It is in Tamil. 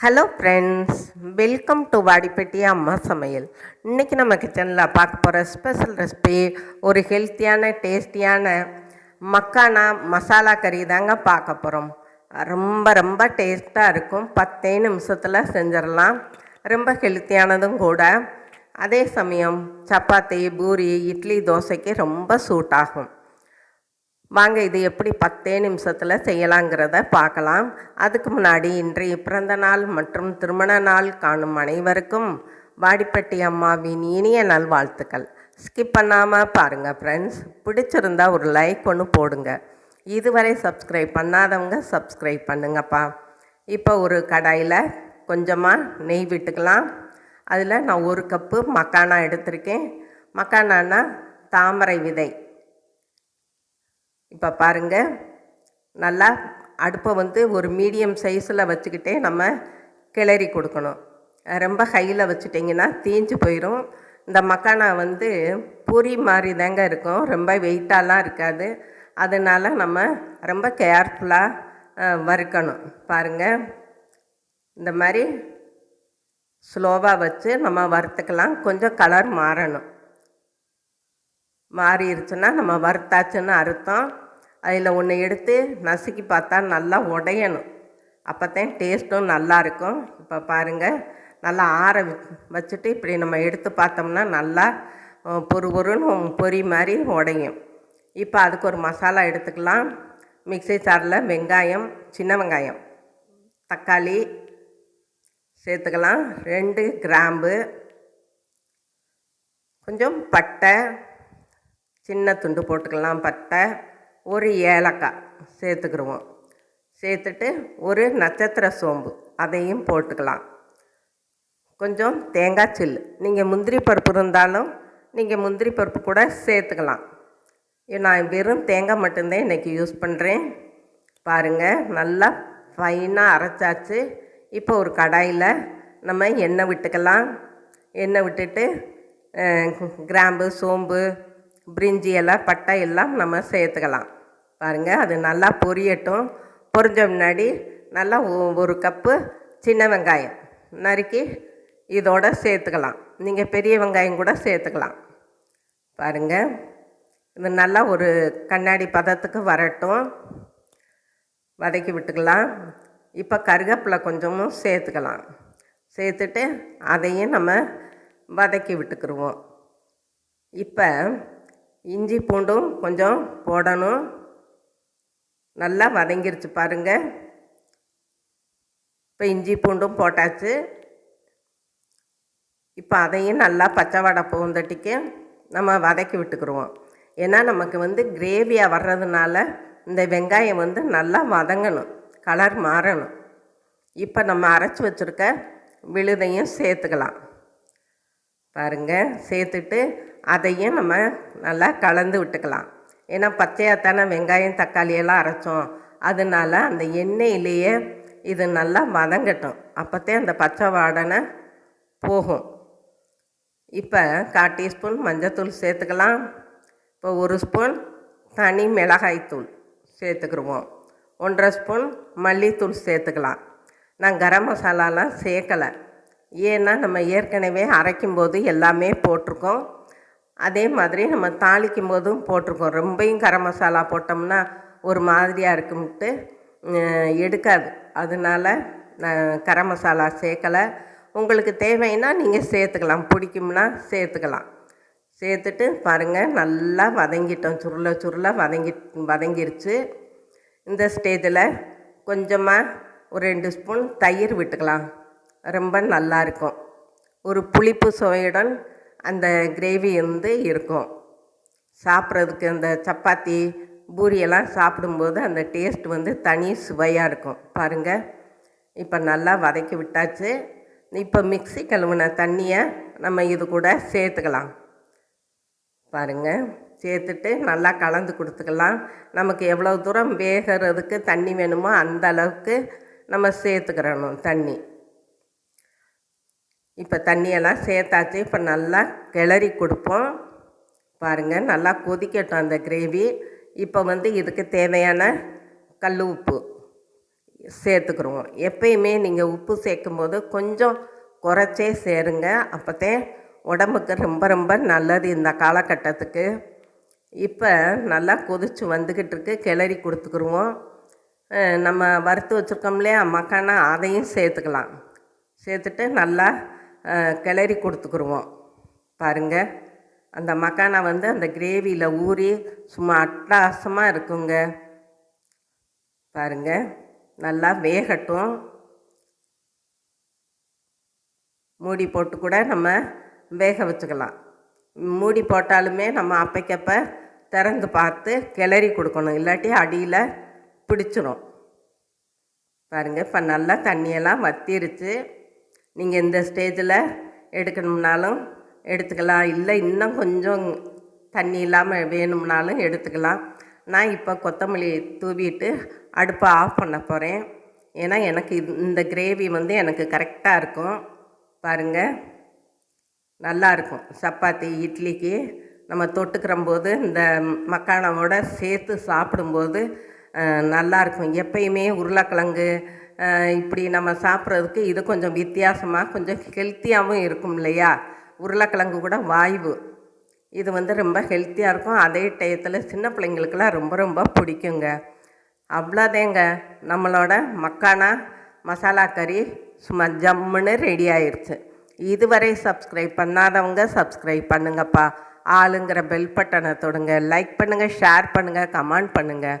Hello friends welcome to Vadipatti அம்மா சமையல் இன்றைக்கி நம்ம கிச்சனில் பார்க்க போகிற ஸ்பெஷல் ரெசிபி ஒரு ஹெல்த்தியான டேஸ்டியான மக்கானா மசாலா கறி தாங்க பார்க்க போகிறோம் ரொம்ப ரொம்ப டேஸ்ட்டாக இருக்கும். பத்தே நிமிஷத்தில் செஞ்சிடலாம். ரொம்ப ஹெல்த்தியானதும் கூட. அதே சமயம் சப்பாத்தி பூரி இட்லி தோசைக்கு ரொம்ப சூட் ஆகும். வாங்க இது எப்படி பத்தே நிமிஷத்தில் செய்யலாங்கிறத பார்க்கலாம். அதுக்கு முன்னாடி இன்றைய பிறந்த நாள் மற்றும் திருமண நாள் காணும் அனைவருக்கும் வாடிப்பட்டி அம்மாவின் இனிய நல்வாழ்த்துக்கள். ஸ்கிப் பண்ணாமல் பாருங்கள் ஃப்ரெண்ட்ஸ் பிடிச்சிருந்தா ஒரு லைக் ஒன்று போடுங்க. இதுவரை சப்ஸ்கிரைப் பண்ணாதவங்க சப்ஸ்கிரைப் பண்ணுங்கப்பா. இப்போ ஒரு கடாயில் கொஞ்சமாக நெய் விட்டுக்கலாம். அதில் நான் ஒரு கப்பு மக்கானா எடுத்திருக்கேன். மக்கானான்னா தாமரை விதை. இப்போ பாருங்கள் நல்லா அடுப்பை வந்து ஒரு மீடியம் சைஸில் வச்சுக்கிட்டே நம்ம கிளறி கொடுக்கணும். ரொம்ப ஹையில் வச்சுட்டிங்கன்னா தீஞ்சு போயிடும் இந்த மக்கானா வந்து பூரி மாதிரி தாங்க இருக்கும். ரொம்ப வெயிட்டாலாம் இருக்காது. அதனால் நம்ம ரொம்ப கேர்ஃபுல்லாக வறுக்கணும். பாருங்கள் இந்த மாதிரி ஸ்லோவாக வச்சு நம்ம வறுத்துக்கலாம். கொஞ்சம் கலர் மாறணும். மாறிடுச்சுன்னா நம்ம வறுத்தாச்சுன்னு அர்த்தம். அதில் ஒன்று எடுத்து நசுக்கி பார்த்தா நல்லா உடையணும். அப்போ தான் டேஸ்ட்டும் நல்லாயிருக்கும் இப்போ பாருங்கள் நல்லா ஆற வச்சுட்டு இப்படி நம்ம எடுத்து பார்த்தோம்னா நல்லா பொறு பொருன்னு பொரி மாதிரி உடையும். இப்போ அதுக்கு ஒரு மசாலா எடுத்துக்கலாம். மிக்சி சாரில் வெங்காயம் சின்ன வெங்காயம் தக்காளி சேர்த்துக்கலாம். ரெண்டு கிராம்பு கொஞ்சம் பட்டை சின்ன துண்டு போட்டுக்கலாம் பட்டை ஒரு ஏலக்காய் சேர்த்துக்கிடுவோம் சேர்த்துட்டு ஒரு நட்சத்திர சோம்பு அதையும் போட்டுக்கலாம். கொஞ்சம் தேங்காய் சில்லு நீங்கள் முந்திரி பருப்பு இருந்தாலும் நீங்கள் முந்திரி பருப்பு கூட சேர்த்துக்கலாம். நான் வெறும் தேங்காய் மட்டும்தான் இன்றைக்கி யூஸ் பண்ணுறேன் பாருங்கள் நல்லா ஃபைனாக அரைச்சாச்சு. இப்போ ஒரு கடாயில் நம்ம எண்ணெய் விட்டுக்கலாம். எண்ணெய் விட்டுட்டு கிராம்பு சோம்பு பிரிஞ்சி எல்லாம் பட்டை எல்லாம் நம்ம சேர்த்துக்கலாம். பாருங்கள் அது நல்லா பொரியட்டும். பொரிஞ்ச முன்னாடி நல்லா ஒரு கப்பு சின்ன வெங்காயம் நறுக்கி இதோட சேர்த்துக்கலாம். நீங்கள் பெரிய வெங்காயம் கூட சேர்த்துக்கலாம். பாருங்கள் இது நல்லா ஒரு கண்ணாடி பதத்துக்கு வரட்டும். வதக்கி விட்டுக்கலாம். இப்போ கருவேப்பிலை கொஞ்சமும் சேர்த்துக்கலாம். சேர்த்துட்டு அதையும் நம்ம வதக்கி விட்டுக்கிருவோம். இப்போ இஞ்சி பூண்டும் கொஞ்சம் போடணும். நல்லா வதங்கிருச்சு பாருங்கள் இப்போ இஞ்சி பூண்டும் போட்டாச்சு. இப்போ அதையும் நல்லா பச்சை வடை பூந்தட்டிக்கு நம்ம வதக்கி விட்டுக்குருவோம். ஏன்னா நமக்கு வந்து கிரேவியாக வர்றதுனால இந்த வெங்காயம் வந்து நல்லா வதங்கணும். கலர் மாறணும். இப்போ நம்ம அரைச்சி வச்சுருக்க விழுதையும் சேர்த்துக்கலாம். பாருங்கள் சேர்த்துட்டு அதையும் நம்ம நல்லா கலந்து விட்டுக்கலாம். ஏன்னா பச்சையாக தானே வெங்காயம் தக்காளி எல்லாம் அரைச்சோம். அதனால அந்த எண்ணெயிலேயே இது நல்லா வதங்கட்டும். அப்போத்தே அந்த பச்சை வாடனை போகும். இப்போ கால் டீஸ்பூன் மஞ்சத்தூள் சேர்த்துக்கலாம். இப்போ ஒரு ஸ்பூன் தனி மிளகாய்த்தூள் சேர்த்துக்கிடுவோம் ஒன்றரை ஸ்பூன் மல்லித்தூள் சேர்த்துக்கலாம். நான் கரம் மசாலாலாம் சேர்க்கலை. ஏன்னா நம்ம ஏற்கனவே அரைக்கும்போது எல்லாமே போட்டிருக்கோம். அதே மாதிரி நம்ம தாளிக்கும் போதும் போட்டிருக்கோம். ரொம்பையும் கரம் மசாலா போட்டோம்னா ஒரு மாதிரியாக இருக்கும்ட்டு எடுக்காது. அதனால் நான் கரம் மசாலா சேர்க்கலை. உங்களுக்கு தேவைன்னா நீங்கள் சேர்த்துக்கலாம். பிடிக்கும்னா சேர்த்துக்கலாம். சேர்த்துட்டு பாருங்கள் நல்லா வதங்கிட்டோம். சுருள சுருள வதங்கி வதங்கிருச்சு. இந்த ஸ்டேஜில் கொஞ்சமாக ஒரு ரெண்டு ஸ்பூன் தயிர் விட்டுக்கலாம். ரொம்ப நல்லாயிருக்கும் ஒரு புளிப்பு சுவையுடன் அந்த கிரேவி வந்து இருக்கும். சாப்பிட்றதுக்கு அந்த சப்பாத்தி பூரியெல்லாம் சாப்பிடும்போது அந்த டேஸ்ட் வந்து தனி சுவையாக இருக்கும். பாருங்கள் இப்போ நல்லா வதக்கி விட்டாச்சு. இப்போ மிக்சி கழுவுன தண்ணியை நம்ம இது கூட சேர்த்துக்கலாம். பாருங்கள் சேர்த்துட்டு நல்லா கலந்து கொடுத்துக்கலாம். நமக்கு எவ்வளோ தூரம் வேகிறதுக்கு தண்ணி வேணுமோ அந்த அளவுக்கு நம்ம சேர்த்துக்கிறணும் தண்ணி. இப்போ தண்ணியெல்லாம் சேர்த்தாச்சு. இப்போ நல்லா கிளறி கொடுப்போம். பாருங்கள் நல்லா கொதிக்கட்டும் அந்த கிரேவி. இப்போ வந்து இதுக்கு தேவையான கல் உப்பு சேர்த்துக்குருவோம் எப்பயுமே நீங்கள் உப்பு சேர்க்கும்போது கொஞ்சம் குறைச்சே சேருங்க. அப்போத்தே உடம்புக்கு ரொம்ப ரொம்ப நல்லது இந்த காலகட்டத்துக்கு. இப்போ நல்லா கொதிச்சு வந்துக்கிட்டு இருக்கு. கிளறி கொடுத்துக்குருவோம். நம்ம வறுத்து வச்சுருக்கோம் இல்லையா? மக்கானா அதையும் சேர்த்துக்கலாம். சேர்த்துட்டு நல்லா கிளறி கொடுத்துக்குருவோம். பாருங்கள் அந்த மக்கானா வந்து அந்த கிரேவியில் ஊறி சும்மா அட்டகாசமாக இருக்குங்க. பாருங்க நல்லா வேகட்டும். மூடி போட்டு கூட நம்ம வேக வச்சுக்கலாம். மூடி போட்டாலுமே நம்ம அப்பைக்கப்ப திறந்து பார்த்து கிளறி கொடுக்கணும். இல்லாட்டி அடியில் பிடிச்சிரும். பாருங்கள் இப்போ நல்லா தண்ணியெல்லாம் வத்திருச்சு. நீங்கள் இந்த ஸ்டேஜில் எடுக்கணும்னாலும் எடுத்துக்கலாம். இல்லை இன்னும் கொஞ்சம் தண்ணி இல்லாமல் வேணும்னாலும் எடுத்துக்கலாம். நான் இப்போ கொத்தமல்லி தூவிட்டு அடுப்பை ஆஃப் பண்ண போகிறேன் ஏன்னா எனக்கு இந்த கிரேவி வந்து எனக்கு கரெக்டாக இருக்கும். பாருங்கள் நல்லாயிருக்கும் சப்பாத்தி இட்லிக்கு நம்ம தொட்டுக்கிற போது இந்த மக்கானவோட சேர்த்து சாப்பிடும்போது நல்லாயிருக்கும் எப்பயுமே உருளைக்கிழங்கு இப்படி நம்ம சாப்பிட்றதுக்கு இது கொஞ்சம் வித்தியாசமாக கொஞ்சம் ஹெல்த்தியாகவும் இருக்கும் இல்லையா? உருளைக்கிழங்கு கூட வாய்வு. இது வந்து ரொம்ப ஹெல்த்தியாக இருக்கும். அதே டயத்தில் சின்ன பிள்ளைங்களுக்கெல்லாம் ரொம்ப ரொம்ப பிடிக்குங்க. அவ்வளோதேங்க. நம்மளோட மக்கானா மசாலா கறி சும்மா ஜம்முன்னு ரெடி ஆயிடுச்சு இதுவரை சப்ஸ்கிரைப் பண்ணாதவங்க சப்ஸ்கிரைப் பண்ணுங்கப்பா. ஆளுங்கிற பெல் பட்டனை தொடுங்க. லைக் பண்ணுங்கள் ஷேர் பண்ணுங்கள் கமெண்ட் பண்ணுங்கள்